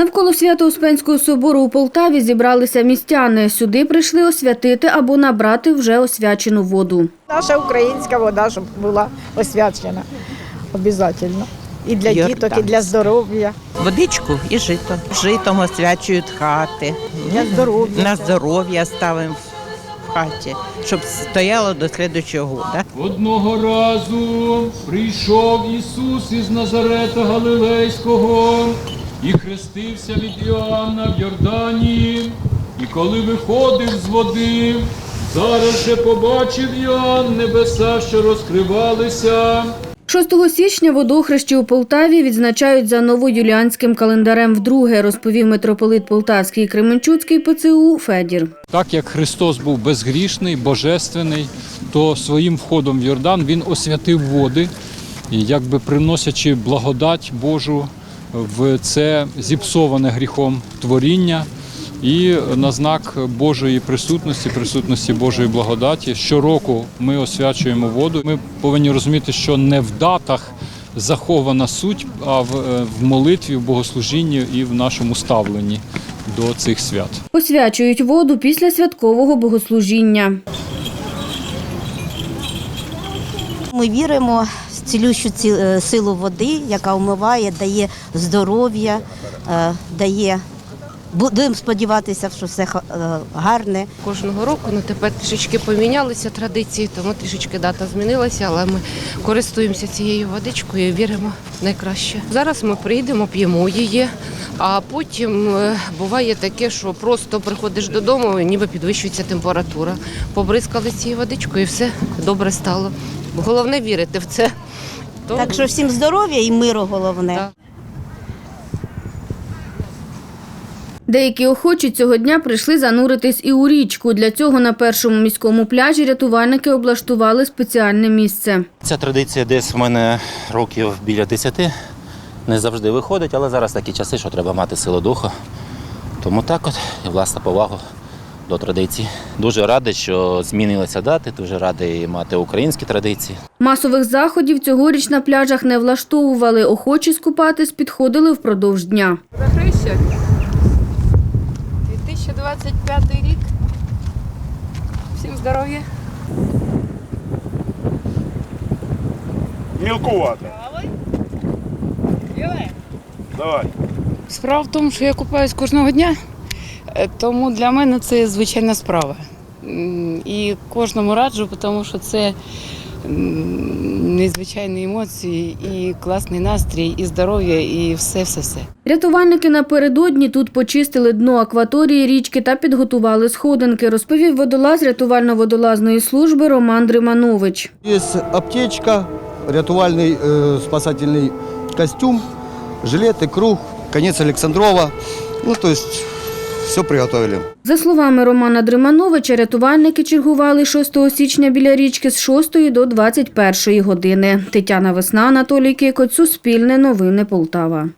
Навколо Свято-Успенського собору у Полтаві зібралися містяни. Сюди прийшли освятити або набрати вже освячену воду. Наша українська вода, щоб була освячена. Обов'язково. І для діток, і для здоров'я. Водичку і жито. Житом освячують хати. Для здоров'я. На здоров'я ставимо в хаті, щоб стояло до слідчого года. Одного разу прийшов Ісус із Назарета Галилейського і хрестився від Іоанна в Йордані. І коли виходив з води, зараз же побачив Іоанн небеса, що розкривалися. 6 січня водохрещі у Полтаві відзначають за новоюліанським календарем вдруге, розповів митрополит Полтавський і Кременчуцький ПЦУ Федір. Так як Христос був безгрішний, божественний, то своїм входом в Йордан він освятив води, якби приносячи благодать Божу в це зіпсоване гріхом творіння. І на знак Божої присутності, присутності Божої благодаті, щороку ми освячуємо воду. Ми повинні розуміти, що не в датах захована суть, а в, е, в молитві, в богослужінні і в нашому ставленні до цих свят. Освячують воду після святкового богослужіння. Ми віримо цілющу ці- е, силу води, яка вмиває, дає здоров'я, е, дає. Будемо сподіватися, що все е, гарне. кожного року. Ну тепер трішечки помінялися традиції, тому трішечки дата змінилася, але ми користуємося цією водичкою і віримо в найкраще. Зараз ми прийдемо, п'ємо її, а потім буває таке, що просто приходиш додому, ніби підвищується температура. Побризкали цією водичкою і все добре стало. Головне вірити в це. То- Так що всім здоров'я і миру головне. Так. Деякі охочі цього дня прийшли зануритись і у річку. Для цього на першому міському пляжі рятувальники облаштували спеціальне місце. Ця традиція десь в мене років біля 10. Не завжди виходить, але зараз такі часи, що треба мати силу духу. Тому так от і власна повагу до традицій. Дуже радий, що змінилися дати, дуже радий мати українські традиції. Масових заходів цьогоріч на пляжах не влаштовували. Охочі скупатись підходили впродовж дня. Захреща. 2025 рік. Всім здоров'я. Мілкувати. Давай. Справа в тому, що я купаюсь кожного дня, тому для мене це звичайна справа. М, І кожному раджу, тому що це м, незвичайні емоції, і класний настрій, і здоров'я, і все-все-все. Рятувальники напередодні тут почистили дно акваторії річки та підготували сходинки, розповів водолаз рятувально-водолазної служби Роман Дриманович. Есть аптечка, рятувальный э, спасательный костюм, жилет и круг, конец Александрова. Ну, то есть все приготовили. За словами Романа Дримановича, рятувальники чергували 6 січня біля річки з 6 до 21 години. Тетяна Весна, Анатолій Кикоць, Суспільне новини Полтава.